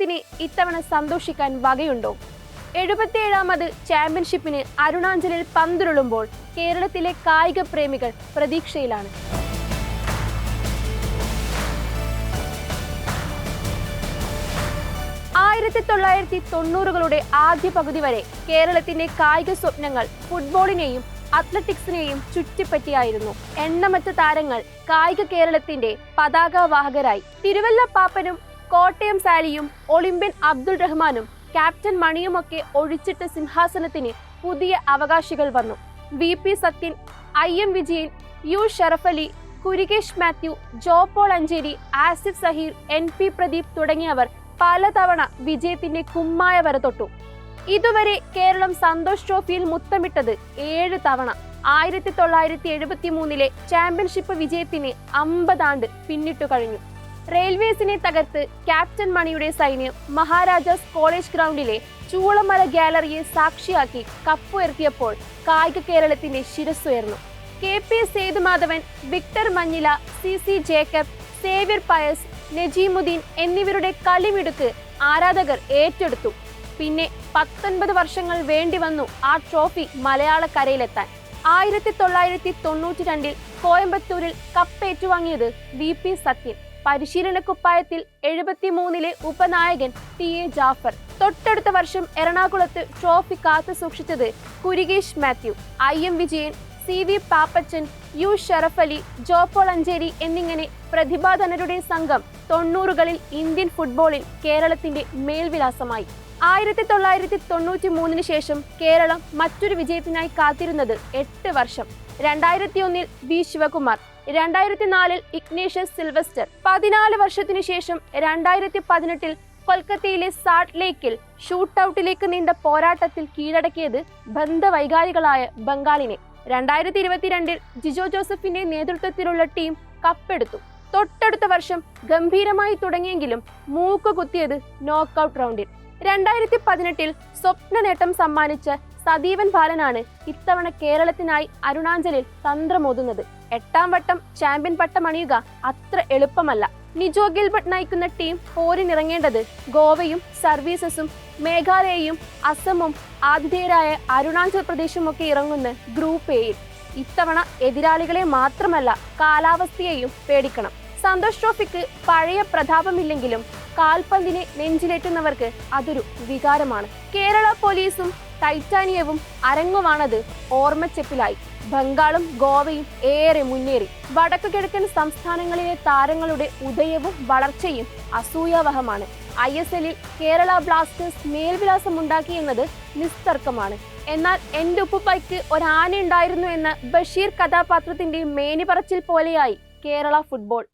കേരളത്തിന് ഇത്തവണ സന്തോഷിക്കാൻ വകയുണ്ടോ? എഴുപത്തിയേഴാമത് ചാമ്പ്യൻഷിപ്പിന് അരുണാചലിൽ പന്തുരുളുമ്പോൾ കേരളത്തിലെ കായിക പ്രേമികൾ പ്രതീക്ഷയിലാണ്. ആയിരത്തി തൊള്ളായിരത്തി തൊണ്ണൂറുകളുടെ ആദ്യ പകുതി വരെ കേരളത്തിന്റെ കായിക സ്വപ്നങ്ങൾ ഫുട്ബോളിനെയും അത്ലറ്റിക്സിനെയും ചുറ്റിപ്പറ്റിയായിരുന്നു. എണ്ണമറ്റ താരങ്ങൾ കായിക കേരളത്തിന്റെ പതാകവാഹകരായി തിരുവല്ല പാപ്പനും കോട്ടയം സാലിയും ഒളിമ്പ്യൻ അബ്ദുൾ റഹ്മാനും ക്യാപ്റ്റൻ മണിയുമൊക്കെ ഒഴിച്ചിട്ട് സിംഹാസനത്തിന് പുതിയ അവകാശികൾ വന്നു. V P Sathyan I M Vijayan U Sharafali Kurikesh Mathew Jo Paul Ancheri Asif Saheer N P Pradeep തുടങ്ങിയവർ പലതവണ വിജയത്തിന്റെ കുമ്മായ വര തൊട്ടു. ഇതുവരെ കേരളം സന്തോഷ് ട്രോഫിയിൽ മുത്തമിട്ടത് ഏഴ് തവണ. ആയിരത്തി തൊള്ളായിരത്തി എഴുപത്തി മൂന്നിലെ ചാമ്പ്യൻഷിപ്പ് വിജയത്തിന് അമ്പതാണ്ട് പിന്നിട്ടു കഴിഞ്ഞു. റെയിൽവേസിനെ തകർത്ത് ക്യാപ്റ്റൻ മണിയുടെ സൈന്യം മഹാരാജാസ് കോളേജ് ഗ്രൗണ്ടിലെ ചൂളമല ഗാലറിയെ സാക്ഷിയാക്കി കപ്പുയർത്തിയപ്പോൾ കായിക കേരളത്തിന്റെ ശിരസ്സുയർന്നു. K P Sethumadhavan Victor Manjila C C Jacob Xavier Pius Najimuddin എന്നിവരുടെ കളിമിടുക്ക് ആരാധകർ ഏറ്റെടുത്തു. പിന്നെ പത്തൊൻപത് വർഷങ്ങൾ വേണ്ടി വന്നു ആ ട്രോഫി മലയാളക്കരയിലെത്താൻ. ആയിരത്തി തൊള്ളായിരത്തി തൊണ്ണൂറ്റി രണ്ടിൽ കോയമ്പത്തൂരിൽ കപ്പ് ഏറ്റുവാങ്ങിയത് വി പി സത്യൻ. പരിശീലന കുപ്പായത്തിൽ എഴുപത്തിമൂന്നിലെ ഉപനായകൻ ടി എ ജാഫർ. തൊട്ടടുത്ത വർഷം എറണാകുളത്ത് ട്രോഫി കാത്തു സൂക്ഷിച്ചത് Kurikesh Mathew. I M Vijayan C V Pappachan U Sharafali Jo Paul Ancheri എന്നിങ്ങനെ പ്രതിഭാധനരുടെ സംഘം തൊണ്ണൂറുകളിൽ ഇന്ത്യൻ ഫുട്ബോളിൽ കേരളത്തിന്റെ മേൽവിലാസമായി. ആയിരത്തി തൊള്ളായിരത്തി തൊണ്ണൂറ്റി മൂന്നിന് ശേഷം കേരളം മറ്റൊരു വിജയത്തിനായി കാത്തിരുന്നത് എട്ട് വർഷം. രണ്ടായിരത്തി ഒന്നിൽ വി ശിവകുമാർ രണ്ടായിരത്തി നാലിൽ ഇഗ്നേഷ്യസ് സിൽവസ്റ്റർ പതിനാല് വർഷത്തിനു ശേഷം രണ്ടായിരത്തി പതിനെട്ടിൽ കൊൽക്കത്തയിലെ സാൾട്ട് ലേക്കിൽ ഷൂട്ടൌട്ടിലേക്ക് നീണ്ട പോരാട്ടത്തിൽ കീഴടക്കിയത് ബന്ധവൈകാരികളായ ബംഗാളിനെ. രണ്ടായിരത്തി ഇരുപത്തിരണ്ടിൽ ജിജോ ജോസഫിന്റെ നേതൃത്വത്തിലുള്ള ടീം കപ്പെടുത്തു. തൊട്ടടുത്ത വർഷം ഗംഭീരമായി തുടങ്ങിയെങ്കിലും മൂക്ക് കുത്തിയത് നോക്കൌട്ട് റൗണ്ടിൽ രണ്ടായിരത്തി പതിനെട്ടിൽ സ്വപ്ന നേട്ടം സമ്മാനിച്ച സദീവൻ ബാലനാണ് ഇത്തവണ കേരളത്തിനായി അരുണാചലിൽ തന്ത്രമോതുന്നത്. എട്ടാം വട്ടം ചാമ്പ്യൻ പട്ടം അണിയുക അത്ര എളുപ്പമല്ല. നിജോ ഗിൽബർട്ട് നയിക്കുന്ന ടീം പോരിനിറങ്ങേണ്ടത് ഗോവയും സർവീസസും മേഘാലയയും അസമും ആതിഥേയരായ അരുണാചൽ പ്രദേശും ഒക്കെ ഇറങ്ങുന്ന ഗ്രൂപ്പ് എയിൽ. ഇത്തവണ എതിരാളികളെ മാത്രമല്ല കാലാവസ്ഥയെയും പേടിക്കണം. സന്തോഷ് ട്രോഫിക്ക് പഴയ പ്രതാപമില്ലെങ്കിലും കാൽപന്തിനെ നെഞ്ചിലേറ്റുന്നവർക്ക് അതൊരു വികാരമാണ്. കേരള പോലീസും ടൈറ്റാനിയവും അരങ്ങുവാണത് ഓർമ്മച്ചെപ്പിലായി. ബംഗാളും ഗോവയും ഏറെ മുന്നേറി. വടക്കു കിഴക്കൻ സംസ്ഥാനങ്ങളിലെ താരങ്ങളുടെ ഉദയവും വളർച്ചയും അസൂയാവഹമാണ്. ഐ എസ് എല്ലിൽ കേരള ബ്ലാസ്റ്റേഴ്സ് മേൽവിലാസമുണ്ടാക്കി എന്നത് നിസ്തർക്കമാണ്. എന്നാൽ എന്റെ ഉപ്പുപ്പയ്ക്ക് ഒരാന ഉണ്ടായിരുന്നു എന്ന ബഷീർ കഥാപാത്രത്തിന്റെ മേനിപറച്ചിൽ പോലെയായി കേരള ഫുട്ബോൾ.